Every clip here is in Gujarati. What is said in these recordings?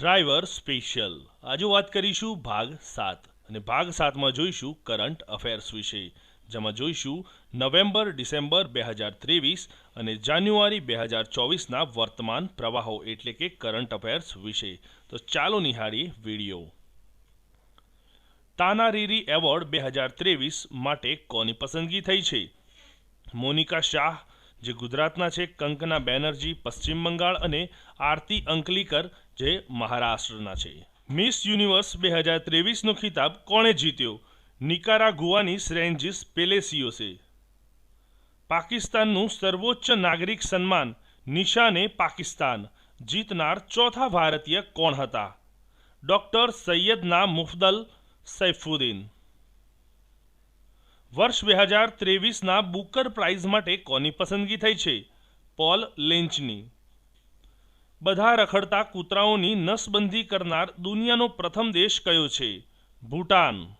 ડ્રાઈવર સ્પેશિયલ આજે વાત કરીશું ભાગ સાત અને ભાગ સાતમાં જોઈશું કરંટ અફેર્સ વિશે, જેમાં જોઈશું નવેમ્બર, ડિસેમ્બર બે હજાર ત્રેવીસ અને જાન્યુઆરી બે હજાર ચોવીસના વર્તમાન પ્રવાહો એટલે કે કરંટ અફેર્સ વિશે. તો ચાલો નિહાળીએ વીડિયો. તાનારીરી એવોર્ડ બે હજાર ત્રેવીસ માટે કોની પસંદગી થઈ છે? મોનિકા શાહ, જે ગુજરાતના છે કંકના બેનર્જી, પશ્ચિમ બંગાળ અને આરતી અંકલીકર જે મહારાષ્ટ્રના છે. મિસ યુનિવર્સ બે હજાર ત્રેવીસનો ખિતાબ કોણે જીત્યો? નિકારા ગુવાની શ્રેન્જીસ પેલેસિયોસે પાકિસ્તાનનું સર્વોચ્ચ નાગરિક સન્માન, નિશાને પાકિસ્તાન. જીતનાર ચોથા ભારતીય કોણ હતા? ડોક્ટર સૈયદના મુફદલ સૈફુદ્દીન. વર્ષ બે હજાર ત્રેવીસના બુકર પ્રાઇઝ માટે કોની પસંદગી થઈ છે? પોલ લેન્ચની. બધા રખડતા કૂતરાઓની નસબંધી કરનાર દુનિયાનો પ્રથમ દેશ કયો છે? ભૂટાન.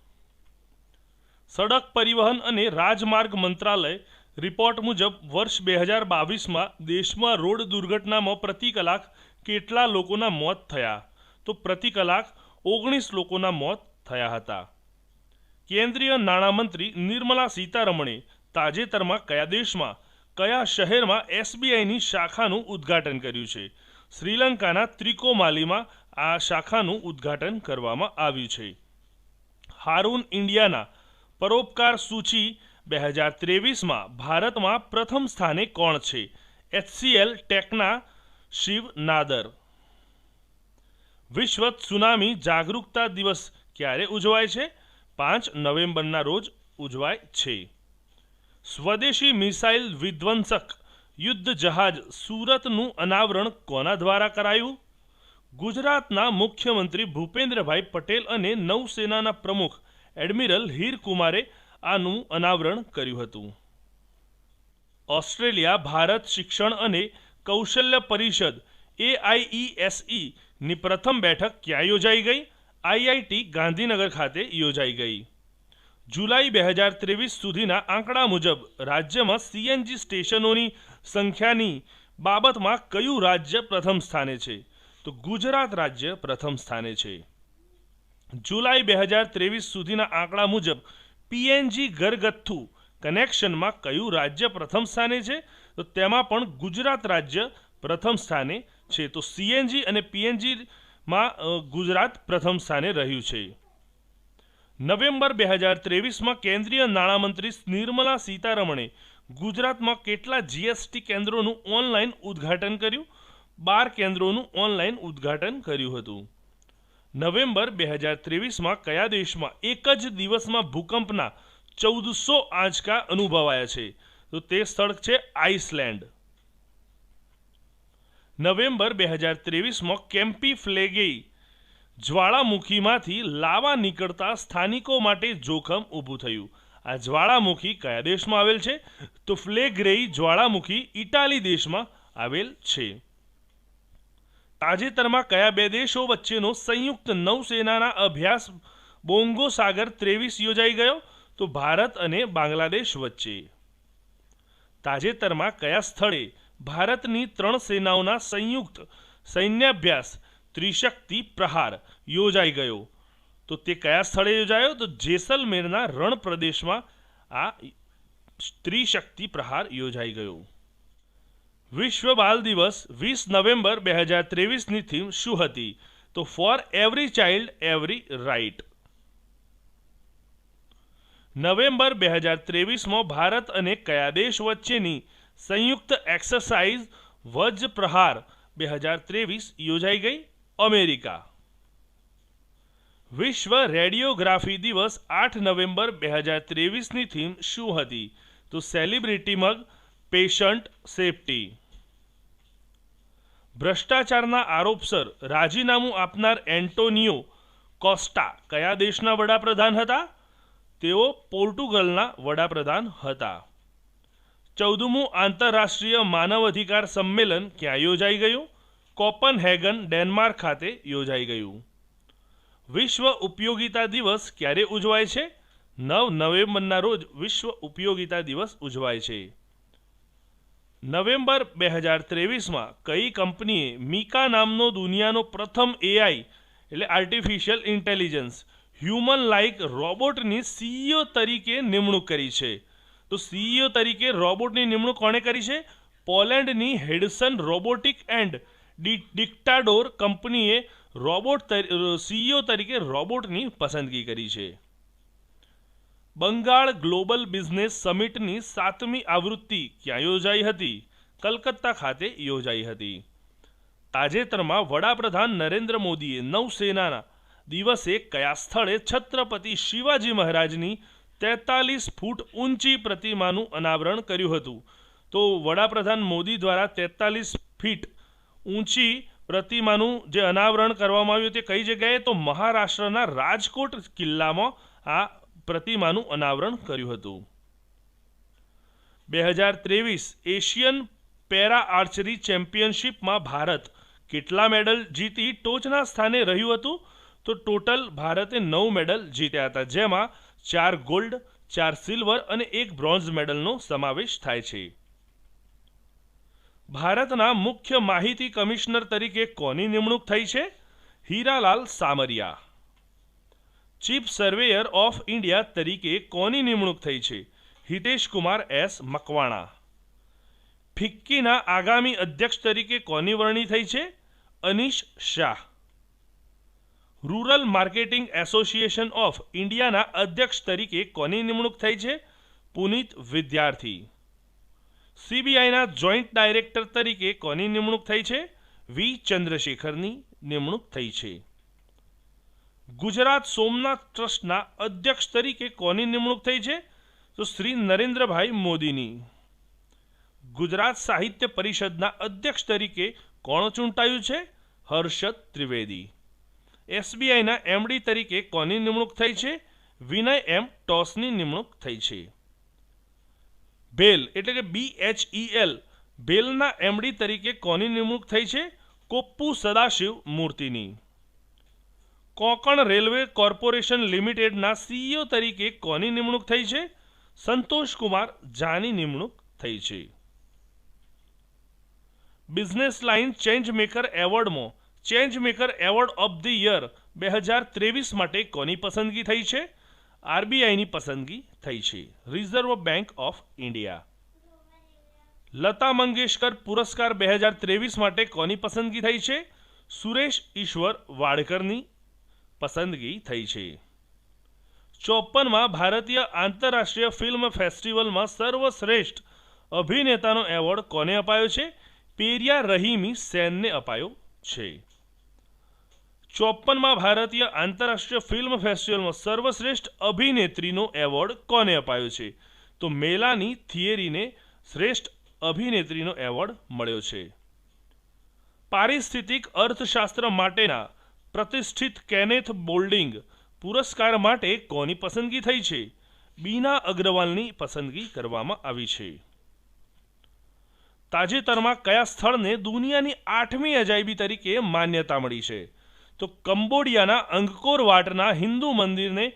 સડક પરિવહન અને રાજમાર્ગ મંત્રાલય રિપોર્ટ મુજબ વર્ષ બે હજાર બાવીસમાં દેશમાં રોડ દુર્ઘટનામાં પ્રતિ કલાક કેટલા લોકોના મોત થયા? તો પ્રતિ કલાક ઓગણીસ લોકોના મોત થયા હતા. કેન્દ્રીય નાણામંત્રી નિર્મલા સીતારમણે તાજેતરમાં કયા દેશમાં, કયા શહેરમાં એસબીઆઈની શાખાનું ઉદ્ઘાટન કર્યું છે? શ્રીલંકાના ત્રિકોમાલીમાં આ શાખાનું ઉદ્ઘાટન કરવામાં આવ્યું છે. હારૂન ઇન્ડિયાના પરોપકાર સૂચિ બે હજાર ત્રેવીસમાં ભારતમાં પ્રથમ સ્થાને કોણ છે? એચસીએલ ટેકના શિવ નાદર. વિશ્વ સુનામી જાગરૂકતા દિવસ ક્યારે ઉજવાય છે? પાંચ નવેમ્બરના રોજ ઉજવાય છે. સ્વદેશી મિસાઇલ વિધ્વંસક યુદ્ધ જહાજ સુરતનું અનાવરણ કોના દ્વારા કરાયું? ગુજરાતના મુખ્યમંત્રી ભૂપેન્દ્રભાઈ પટેલ અને નૌસેનાના પ્રમુખ એડમિરલ હીરકુમારે આનું અનાવરણ કર્યું હતું. ઓસ્ટ્રેલિયા ભારત શિક્ષણ અને કૌશલ્ય પરિષદ એઆઈઈએસઈની પ્રથમ બેઠક ક્યાં યોજાઈ ગઈ? આઈઆઈટી ગાંધીનગર ખાતે યોજાઈ ગઈ. જુલાઈ બે હજાર ત્રેવીસ સુધીના આંકડા મુજબ રાજ્યમાં સીએનજી સ્ટેશનોની સંખ્યાની બાબતમાં કયું રાજ્ય પ્રથમ સ્થાને છે? તો ગુજરાત રાજ્ય પ્રથમ સ્થાને છે. જુલાઈ બે હજાર ત્રેવીસ સુધીના આંકડા મુજબ પીએનજી ઘરગથ્થુ કનેક્શનમાં કયું રાજ્ય પ્રથમ સ્થાને છે? તો તેમાં પણ ગુજરાત રાજ્ય પ્રથમ સ્થાને છે. તો સીએનજી અને પીએનજીમાં ગુજરાત પ્રથમ સ્થાને રહ્યું છે. નવેમ્બર બે હજાર ત્રેવીસમાં કેન્દ્રીય નાણામંત્રી નિર્મલા સીતારમણે ગુજરાતમાં કેટલા જીએસટી કેન્દ્રોનું ઓનલાઈન ઉદ્ઘાટન કર્યું? બાર કેન્દ્રોનું ઓનલાઈન ઉદ્ઘાટન કર્યું હતું. નવેમ્બર બે હજાર ત્રેવીસમાં કયા દેશમાં એક જ દિવસમાં ભૂકંપના ચૌદસો આંચકા અનુભવાયા છે? તો તે સ્થળ છે આઇસલેન્ડ. નવેમ્બર બે હજાર ત્રેવીસમાં કેમ્પી ફ્લેગેઈ જ્વાળામુખીમાંથી લાવા નીકળતા સ્થાનિકો માટે જોખમ ઊભું થયું. આ જ્વાળામુખી કયા દેશમાં આવેલ છે? તો ફ્લેગ્રેઈ જ્વાળામુખી ઇટાલી દેશમાં આવેલ છે. તાજેતરમાં કયા બે દેશો વચ્ચેનો સંયુક્ત નૌસેનાના અભ્યાસ બોંગો સાગર ત્રેવીસ યોજાઈ ગયો? તો ભારત અને બાંગ્લાદેશ વચ્ચે. તાજેતરમાં કયા સ્થળે ભારતની ત્રણ સેનાઓના સંયુક્ત સૈન્યાભ્યાસ ત્રિશક્તિ પ્રહાર યોજાઈ ગયો? તો તે કયા સ્થળે યોજાયો? તો જેસલમેરના રણ પ્રદેશમાં આ સ્ત્રી શક્તિ પ્રહાર યોજાઈ ગયો. વિશ્વ બાલ દિવસ વીસ નવેમ્બર બે હજાર ત્રેવીસની થીમ શું હતી? તો for every child, every right. November બે હજાર ત્રેવીસમાં ભારત અને કયા દેશ વચ્ચેની સંયુક્ત એક્સરસાઇઝ વજ્ર પ્રહાર બે હજાર ત્રેવીસ યોજાઈ ગઈ? અમેરિકા. વિશ્વ રેડિયોગ્રાફી દિવસ આઠ નવેમ્બર બે હજાર ત્રેવીસની થીમ શું હતી? તો સેલિબ્રિટી મગ, પેશન્ટ, સેફટી. ભ્રષ્ટાચારના આરોપસર રાજીનામું આપનાર એન્ટોનિયો કોસ્ટા કયા દેશના વડાપ્રધાન હતા? તેઓ પોર્ટુગલના વડાપ્રધાન હતા. ચૌદમું આંતરરાષ્ટ્રીય માનવ અધિકાર સંમેલન ક્યાં યોજાઈ ગયું? કોપનહેગન, ડેનમાર્ક ખાતે યોજાઈ ગયું. વિશ્વ ઉપયોગિતા દિવસ ક્યારે ઉજવાય છે? નવ નવેમ્બરના રોજ વિશ્વ ઉપયોગિતા દિવસ ઉજવાય છે. નવેમ્બર બે હજાર ત્રેવીસમાં કઈ કંપનીએ મીકા નામનો દુનિયાનો પ્રથમ એઆઈ એટલે આર્ટિફિશિયલ ઇન્ટેલિજન્સ હ્યુમન લાઇક રોબોટની સીઈઓ તરીકે નિમણૂક કરી છે. તો સીઈઓ તરીકે રોબોટની નિમણૂક કોણે કરી છે? પોલેન્ડની હેડસન રોબોટિક એન્ડ ડિક્ટાડોર કંપનીએ રોબોટ સીઈઓ તરીકે રોબોટની પસંદગી કરી છે. બંગાળ ગ્લોબલ બિઝનેસ સમિટની સાતમી આવૃત્તિ ક્યાં યોજાઈ હતી? કલકત્તા ખાતે યોજાઈ હતી. તાજેતરમાં વડાપ્રધાન નરેન્દ્ર મોદીએ નૌસેનાના દિવસે કયા સ્થળે છત્રપતિ શિવાજી મહારાજની તેતાલીસ ફૂટ ઊંચી પ્રતિમાનું અનાવરણ કર્યું હતું? તો વડાપ્રધાન મોદી દ્વારા તેતાલીસ ફીટ ઊંચી પ્રતિમાનું જે અનાવરણ કરવામાં આવ્યું તે કઈ જગ્યાએ? તો મહારાષ્ટ્રના રાજકોટ કિલ્લામાં આ પ્રતિમાનું અનાવરણ કર્યું હતું. બે હજાર ત્રેવીસ એશિયન પેરા આર્ચરી ચેમ્પિયનશિપમાં ભારત કેટલા મેડલ જીતી ટોચના સ્થાને રહ્યું હતું? તો ટોટલ ભારતે નવ મેડલ જીત્યા હતા, જેમાં ચાર ગોલ્ડ, ચાર સિલ્વર અને એક બ્રોન્ઝ મેડલનો સમાવેશ થાય છે. ભારતના મુખ્ય માહિતી કમિશનર તરીકે કોની નિમણૂક થઈ છે? Hiralal Samariya. Chief surveyor of India તરીકે કોની નિમણૂક થઈ છે? હિતેશ કુમાર એસ મકવાણા. ફિક્કીના આગામી અધ્યક્ષ તરીકે કોની વરણી થઈ છે? Anish Shah. Rural marketing association of ઇન્ડિયાના અધ્યક્ષ તરીકે કોની નિમણૂક થઈ છે? પુનિત વિદ્યાર્થી. સીબીઆઈના જોઈન્ટ ડાયરેક્ટર તરીકે કોની નિમણૂક થઈ છે? વી. ચંદ્રશેખરની નિમણૂક થઈ છે. ગુજરાત સોમનાથ ટ્રસ્ટના અધ્યક્ષ તરીકે કોની નિમણૂક થઈ છે? તો શ્રી નરેન્દ્રભાઈ મોદીની. ગુજરાત સાહિત્ય પરિષદના અધ્યક્ષ તરીકે કોણ ચૂંટાયું છે? હર્ષદ ત્રિવેદી. એસબીઆઈના એમડી તરીકે કોની નિમણૂક થઈ છે? વિનય એમ ટોસની નિમણૂક થઈ છે. બેલ એટલે કે બી એચઇએલ બેલના એમડી તરીકે કોની નિમણૂક થઈ છે? કોપ્પુ સદાશિવ મૂર્તિની. કોંકણ રેલવે કોર્પોરેશન લિમિટેડના સીઈઓ તરીકે કોની નિમણૂક થઈ છે? સંતોષ કુમાર ઝાની નિમણૂક થઈ છે. Business line change maker એવોર્ડમાં change maker award of the year બે હજાર ત્રેવીસ માટે કોની પસંદગી થઈ છે? આરબીઆઈની પસંદગી થઈ છે. Reserve bank of India Lata Mangeshkar પુરસ્કાર બે હજાર ત્રેવીસ માટે કોની પસંદગી થઈ છે? સુરેશ ઈશ્વર વાડકરની પસંદગી થઈ છે. ચોપનમાં ભારતીય આંતરરાષ્ટ્રીય ફિલ્મ ફેસ્ટિવલમાં સર્વશ્રેષ્ઠ અભિનેતાનો એવોર્ડ કોને અપાયો છે? પેરિયા રહીમી સેનને અપાયો છે. ચોપનમાં ભારતીય આંતરરાષ્ટ્રીય ફિલ્મ ફેસ્ટિવલમાં સર્વશ્રેષ્ઠ અભિનેત્રીનો એવોર્ડ કોને અપાયો છે? તો મેલાની થિયેરીને શ્રેષ્ઠ અભિનેત્રીનો એવોર્ડ મળ્યો છે. પારિસ્થિતિક અર્થશાસ્ત્ર માટેના પ્રતિષ્ઠિત કેનેથ બોલ્ડિંગ પુરસ્કાર માટે કોની પસંદગી થઈ છે? બીના અગ્રવાલની પસંદગી કરવામાં આવી છે. તાજેતરમાં કયા સ્થળને દુનિયાની આઠમી અજાયબી તરીકે માન્યતા મળી છે? તો કંબોડિયાના અંગકોર વાટના હિન્દુ મંદિરને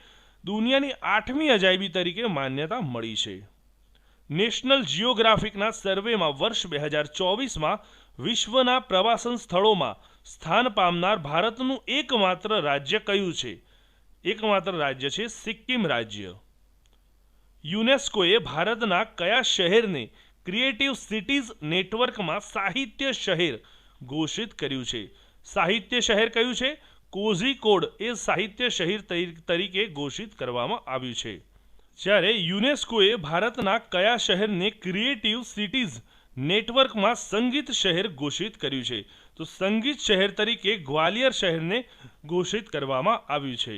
દુનિયાની આઠમી અજાયબી તરીકે માન્યતા મળી છે. નેશનલ જિયોગ્રાફિકના સર્વેમાં વર્ષ બે હજાર ચોવીસમાં વિશ્વના પ્રવાસન સ્થળોમાં સ્થાન પામનાર ભારતનું એકમાત્ર રાજ્ય કયું છે? એકમાત્ર રાજ્ય છે સિક્કિમ રાજ્ય. યુનેસ્કોએ ભારતના કયા શહેરને ક્રિએટિવ સિટીઝ નેટવર્કમાં સાહિત્ય શહેર ઘોષિત કર્યું છે? સાહિત્ય શહેર કયું છે? કોઝીકોડ એ સાહિત્ય શહેર તરીકે ઘોષિત કરવામાં આવ્યું છે. જ્યારે યુનેસ્કોએ ભારતના કયા શહેરને ક્રિએટિવ સિટીઝ નેટવર્કમાં સંગીત શહેર ઘોષિત કર્યું છે? તો સંગીત શહેર તરીકે ગ્વાલિયર શહેરને ઘોષિત કરવામાં આવ્યું છે.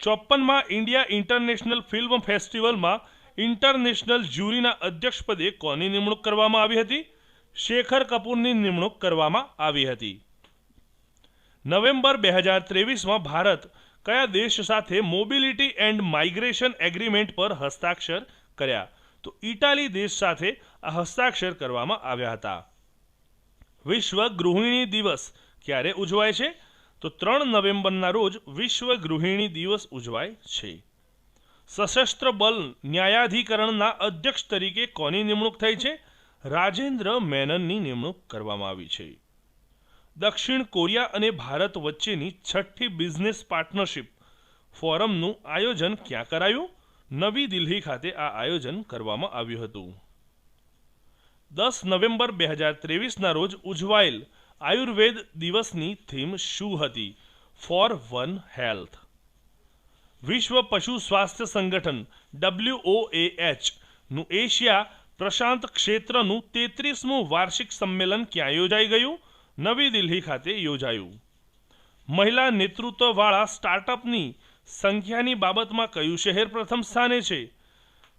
ચોપ્પનમાં ઇન્ડિયા ઇન્ટરનેશનલ ફિલ્મ ફેસ્ટિવલમાં ઇન્ટરનેશનલ જ્યુરીના અધ્યક્ષપદે કોની નિમણૂક કરવામાં આવી હતી? શેખર કપૂરની નિમણૂક કરવામાં આવી હતી. નવેમ્બર બે હજાર ત્રેવીસમાં ભારત કયા દેશ સાથે મોબિલિટી એન્ડ માઇગ્રેશન એગ્રીમેન્ટ પર હસ્તાક્ષર કર્યા? તો ઇટાલી દેશ સાથે આ હસ્તાક્ષર કરવામાં આવ્યા હતા. વિશ્વ ગૃહિણી દિવસ ક્યારે ઉજવાય છે? તો ત્રણ નવેમ્બરના રોજ વિશ્વ ગૃહિણી દિવસ ઉજવાય છે. સશસ્ત્ર બલ ન્યાયાધિકરણના અધ્યક્ષ તરીકે કોની નિમણૂક થઈ છે? રાજેન્દ્ર મેનનની નિમણૂક કરવામાં આવી છે. દક્ષિણ કોરિયા અને ભારત વચ્ચેની છઠ્ઠી બિઝનેસ પાર્ટનરશિપ ફોરમનું આયોજન ક્યાં કરાયું? નવી દિલ્હી ખાતે આ આયોજન કરવામાં આવ્યું હતું. દસ નવેમ્બર બે હજાર ત્રેવીસના રોજ ઉજવાયેલ આયુર્વેદ દિવસની થીમ શું હતી? For one health. વિશ્વ પશુ સ્વાસ્થ્ય સંગઠન ડબલ્યુઓએએચનું એશિયા પ્રશાંત ક્ષેત્રનું તેત્રીસમું વાર્ષિક સંમેલન ક્યાં યોજાઈ ગયું? નવી દિલ્હી ખાતે યોજાયું. મહિલા નેતૃત્વવાળા સ્ટાર્ટઅપની સંખ્યાની બાબતમાં કયું શહેર પ્રથમ સ્થાને છે?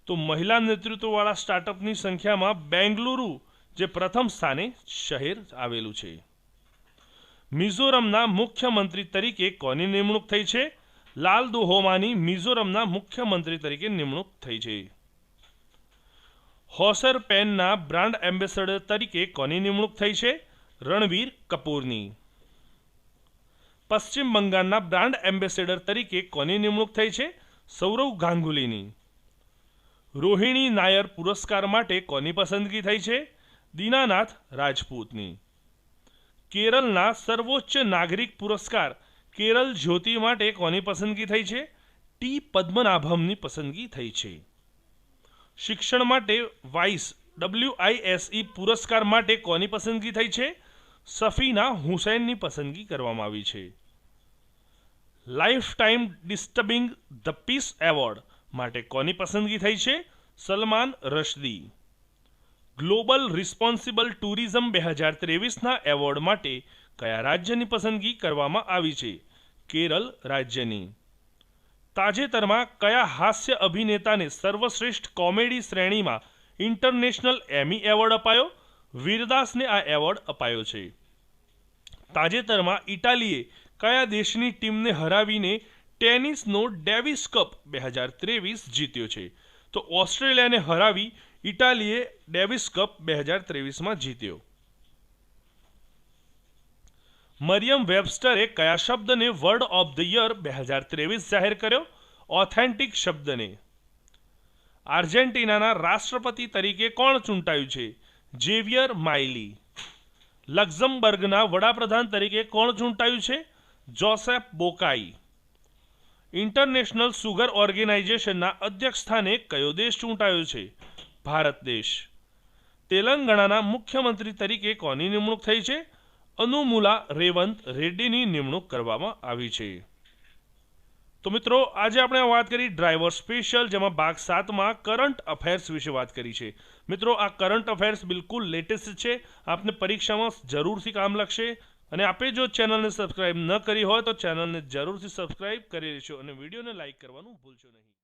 તો મહિલા નેતૃત્વવાળા સ્ટાર્ટઅપની સંખ્યામાં બેંગલુરુ, જે પ્રથમ સ્થાને શહેર આવેલું છે. મિઝોરમના મુખ્યમંત્રી તરીકે કોની નિમણૂક થઈ છે? લાલ દુહોમાની મિઝોરમના મુખ્યમંત્રી તરીકે નિમણૂક થઈ છે. હોસર પેનના બ્રાન્ડ એમ્બેસેડર તરીકે કોની નિમણૂક થઈ છે? રણવીર કપૂરની. પશ્ચિમ બંગાળના બ્રાન્ડ એમ્બેસેડર તરીકે કોની નિમણૂક થઈ છે? સૌરવ ગાંગુલીની. રોહિણી નાયર પુરસ્કાર માટે કોની પસંદગી થઈ છે? દીનાનાથ રાજપૂતની. કેરળના સર્વોચ્ચ નાગરિક પુરસ્કાર કેરળ જ્યોતિ માટે કોની પસંદગી થઈ છે? ટી. પદ્મનાભમની પસંદગી થઈ છે. શિક્ષણ માટે વાઇસ ડબલ્યુઆઈએસઈ પુરસ્કાર માટે કોની પસંદગી થઈ છે? સફીના હુસૈનની પસંદગી કરવામાં આવી છે. Lifetime disturbing the peace award માટે કોની પસંદગી થઈ છે? Salman Rushdie. Global responsible tourism બે હજાર ત્રેવીસના એવોર્ડ માટે કયા રાજ્યની પસંદગી કરવામાં આવી છે? કેરળ રાજ્યની. તાજેતરમાં કયા હાસ્ય અભિનેતાને સર્વશ્રેષ્ઠ કોમેડી શ્રેણીમાં ઇન્ટરનેશનલ એમી એવોર્ડ અપાયો? વીરદાસને આ એવોર્ડ અપાયો છે. તાજેતરમાં ઇટાલીએ કયા દેશની ટીમને હરાવીને ટેનિસનો ડેવિસ કપ બે હજાર ત્રેવીસ જીત્યો છે? તો ઓસ્ટ્રેલિયાને હરાવી ઇટાલીએ ડેવિસ કપ બે હજાર ત્રેવીસમાં જીત્યો. મરિયમ વેબસ્ટરે કયા શબ્દને વર્ડ ઓફ ધ યર બે હજાર ત્રેવીસ જાહેર કર્યો? ઓથેન્ટિક શબ્દને. આર્જેન્ટિનાના રાષ્ટ્રપતિ તરીકે કોણ ચૂંટાયું છે? ઝેવિયર માઇલી લક્ઝમબર્ગના વડાપ્રધાન તરીકે કોણ ચૂંટાયું છે? જોસેફ બોકાઈ ઇન્ટરનેશનલ સુગર ઓર્ગેનાઇઝેશનના અધ્યક્ષ સ્થાને કયો દેશ ચૂંટાયો છે? ભારત દેશ. તેલંગાણાના મુખ્યમંત્રી તરીકે કોની નિમણૂક થઈ છે? અનુમુલા રેવંત રેડ્ડીની નિમણૂક કરવામાં આવી છે. તો મિત્રો, આજે આપણે વાત કરી ડ્રાઈવર સ્પેશિયલ, જેમાં ભાગ સાતમાં કરંટ અફેર્સ વિશે વાત કરી છે. મિત્રો, આ કરંટ અફેર્સ બિલકુલ લેટેસ્ટ છે. આપને પરીક્ષામાં જરૂરથી કામ લાગશે. અને આપે જો ચેનલને સબસ્ક્રાઇબ ન કરી હોય, તો ચેનલને જરૂરથી સબસ્ક્રાઇબ કરી લેશો અને વિડીયોને લાઇક કરવાનું ભૂલશો નહીં.